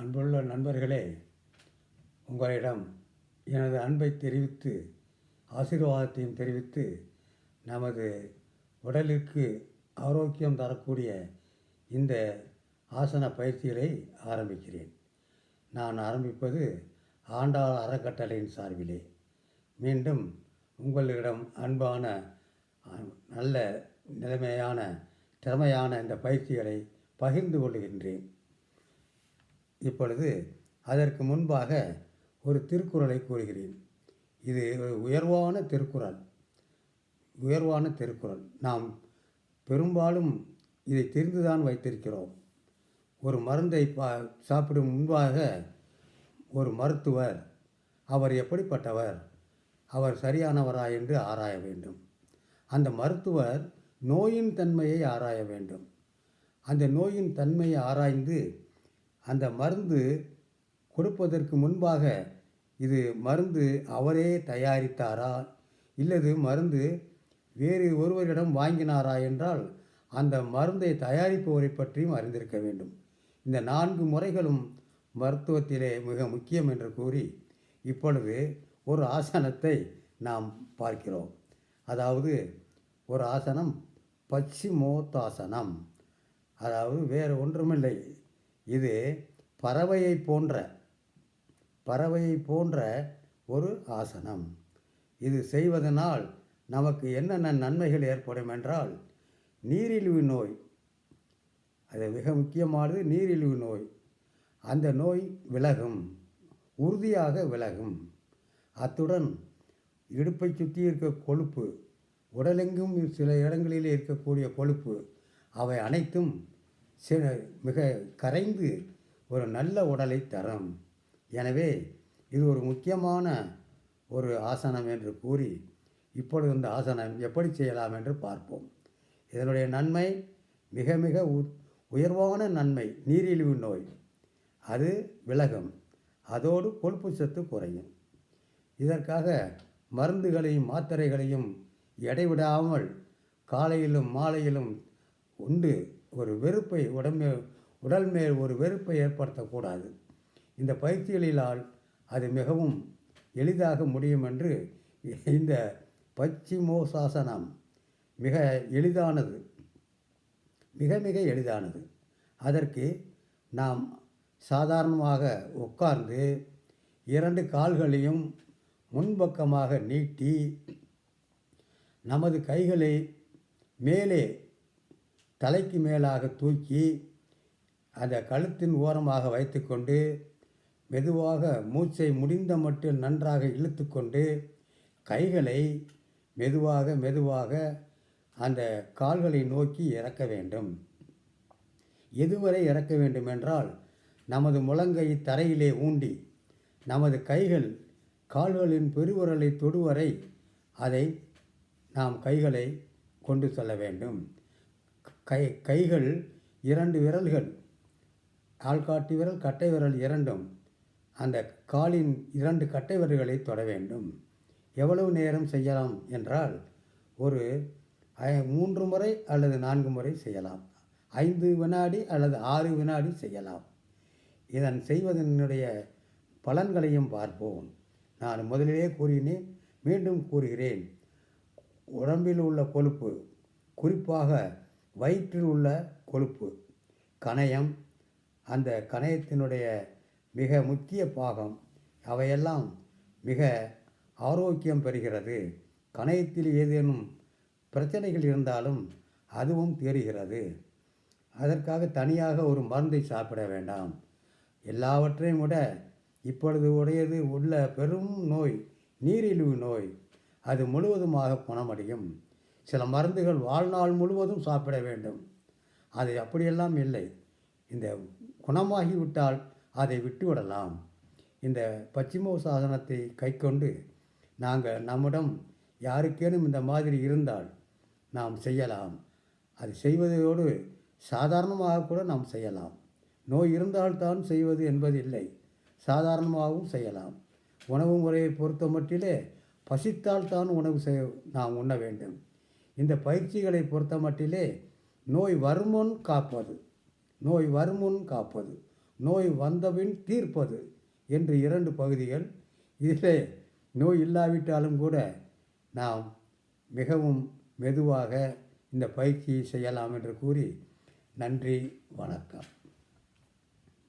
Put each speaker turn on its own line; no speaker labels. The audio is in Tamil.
அன்புள்ள நண்பர்களே உங்களிடம் எனது அன்பை தெரிவித்து ஆசீர்வாதத்தையும் தெரிவித்து நமது உடலிற்கு ஆரோக்கியம் தரக்கூடிய இந்த ஆசன பயிற்சிகளை ஆரம்பிக்கிறேன். நான் ஆரம்பிப்பது ஆண்டாள் அறக்கட்டளையின் சார்பிலே. மீண்டும் உங்களிடம் அன்பான நல்ல நிலைமையான திறமையான இந்த பயிற்சிகளை பகிர்ந்து கொள்கின்றேன். இப்பொழுது அதற்கு முன்பாக ஒரு திருக்குறளை கூறுகிறேன். இது உயர்வான திருக்குறள். உயர்வான திருக்குறள். நாம் பெரும்பாலும் இதை தெரிந்துதான் வைத்திருக்கிறோம். ஒரு மருந்தை பா சாப்பிடும் முன்பாக ஒரு மருத்துவர் அவர் எப்படிப்பட்டவர்? அவர் சரியானவரா என்று ஆராய வேண்டும். அந்த மருத்துவர் நோயின் தன்மையை ஆராய வேண்டும். அந்த நோயின் தன்மையை ஆராய்ந்து அந்த மருந்து கொடுப்பதற்கு முன்பாக இது மருந்து அவரே தயாரித்தாரா? இல்லது மருந்து வேறு ஒருவரிடம் வாங்கினாரா என்றால் அந்த மருந்தை தயாரிப்பவரை பற்றியும் அறிந்திருக்க வேண்டும். இந்த நான்கு முறைகளும் மருத்துவத்திலே மிக முக்கியம் என்று கூறி இப்பொழுது ஒரு ஆசனத்தை நாம் பார்க்கிறோம். அதாவது ஒரு ஆசனம் பச்சிமோத்தாசனம் அதாவது வேறு ஒன்றுமில்லை. இது பறவையை போன்ற பறவையை போன்ற ஒரு ஆசனம். இது செய்வதனால் நமக்கு என்னென்ன நன்மைகள் ஏற்படும் என்றால் நீரிழிவு நோய் அது மிக முக்கியமானது நீரிழிவு நோய். அந்த நோய் விலகும் உறுதியாக விலகும். அத்துடன் இடுப்பை சுற்றி இருக்க கொழுப்பு உடலெங்கும் சில இடங்களில் இருக்கக்கூடிய கொழுப்பு அவை அனைத்தும் சில மிக கரைந்து ஒரு நல்ல உடலை தரும். எனவே இது ஒரு முக்கியமான ஒரு ஆசனம் என்று கூறி இப்பொழுது இந்த ஆசனம் எப்படி செய்யலாம் என்று பார்ப்போம். இதனுடைய நன்மை மிக மிக உ- உயர்வான நன்மை நீரிழிவு நோய். அது விலகும். அதோடு கொழுப்பு சத்து குறையும். இதற்காக மருந்துகளையும் மாத்திரைகளையும் எடைவிடாமல் காலையிலும் மாலையிலும் உண்டு. ஒரு வெறுப்பை உடம்பே உடல் மேல் ஒரு வெறுப்பை ஏற்படுத்தக்கூடாது. இந்த பயிற்சிகளினால் அது மிகவும் எளிதாக முடியும் என்று இந்த பச்சிமோசாசனம் மிக எளிதானது. மிக மிக எளிதானது. அதற்கு நாம் சாதாரணமாக உட்கார்ந்து இரண்டு கால்களையும் முன்பக்கமாக நீட்டி நமது கைகளை மேலே தலைக்கு மேலாக தூக்கி அந்த கழுத்தின் ஓரமாக வைத்துக்கொண்டு மெதுவாக மூச்சை முடிந்த மட்டில் நன்றாக இழுத்துக்கொண்டு கைகளை மெதுவாக மெதுவாக அந்த கால்களை நோக்கி இறக்க வேண்டும். எதுவரை இறக்க வேண்டுமென்றால் நமது முழங்கை தரையிலே ஊண்டி நமது கைகள் கால்களின் பெருவுரலை தொடுவரை அதை நாம் கைகளை கொண்டு செல்ல வேண்டும். கை கைகள் இரண்டு விரல்கள். ஆள்காட்டி விரல் கட்டை விரல் இரண்டும். அந்த காலின் இரண்டு கட்டை விரல்களை தொட வேண்டும். எவ்வளவு நேரம் செய்யலாம் என்றால் ஒரு மூன்று முறை அல்லது நான்கு முறை செய்யலாம். ஐந்து வினாடி அல்லது ஆறு வினாடி செய்யலாம். இதன் செய்வதனுடைய பலன்களையும் பார்ப்போம். நான் முதலிலே கூறினேன் மீண்டும் கூறுகிறேன். உடம்பில் உள்ள கொழுப்பு குறிப்பாக வயிற்றில் உள்ள கொழுப்பு கணையம் அந்த கணையத்தினுடைய மிக முக்கிய பாகம் அவையெல்லாம் மிக ஆரோக்கியம் பெறுகிறது. கணையத்தில் ஏதேனும் பிரச்சனைகள் இருந்தாலும் அதுவும் தீருகிறது அதற்காக தனியாக ஒரு மருந்தை சாப்பிட வேண்டாம். எல்லாவற்றையும் விட இப்பொழுது உடையது உள்ள பெரும் நோய் நீரிழிவு நோய் அது முழுவதுமாக குணமடையும். சில மருந்துகள் வாழ்நாள் முழுவதும் சாப்பிட வேண்டும். அது அப்படியெல்லாம் இல்லை. இந்த குணமாகிவிட்டால் அதை விட்டுவிடலாம். இந்த பச்சிமோ சாதனத்தை கைக்கொண்டு நாங்கள் நம்மிடம் யாருக்கேனும் இந்த மாதிரி இருந்தால் நாம் செய்யலாம். அது செய்வதோடு சாதாரணமாக கூட நாம் செய்யலாம். நோய் இருந்தால்தான் செய்வது என்பது இல்லை. சாதாரணமாகவும் செய்யலாம். உணவு முறையை பொறுத்த மட்டிலே பசித்தால் தான் உணவு செய் நாம் உண்ண வேண்டும். இந்த பயிற்சிகளை பொறுத்த மட்டிலே நோய் வருமுன் காப்பது நோய் வருமுன் காப்பது நோய் வந்தபின் தீர்ப்பது என்று இரண்டு பகுதிகள். இதிலே நோய் இல்லாவிட்டாலும் கூட நாம் மிகவும் மெதுவாக இந்த பயிற்சியை செய்யலாம் என்று கூறி நன்றி வணக்கம்.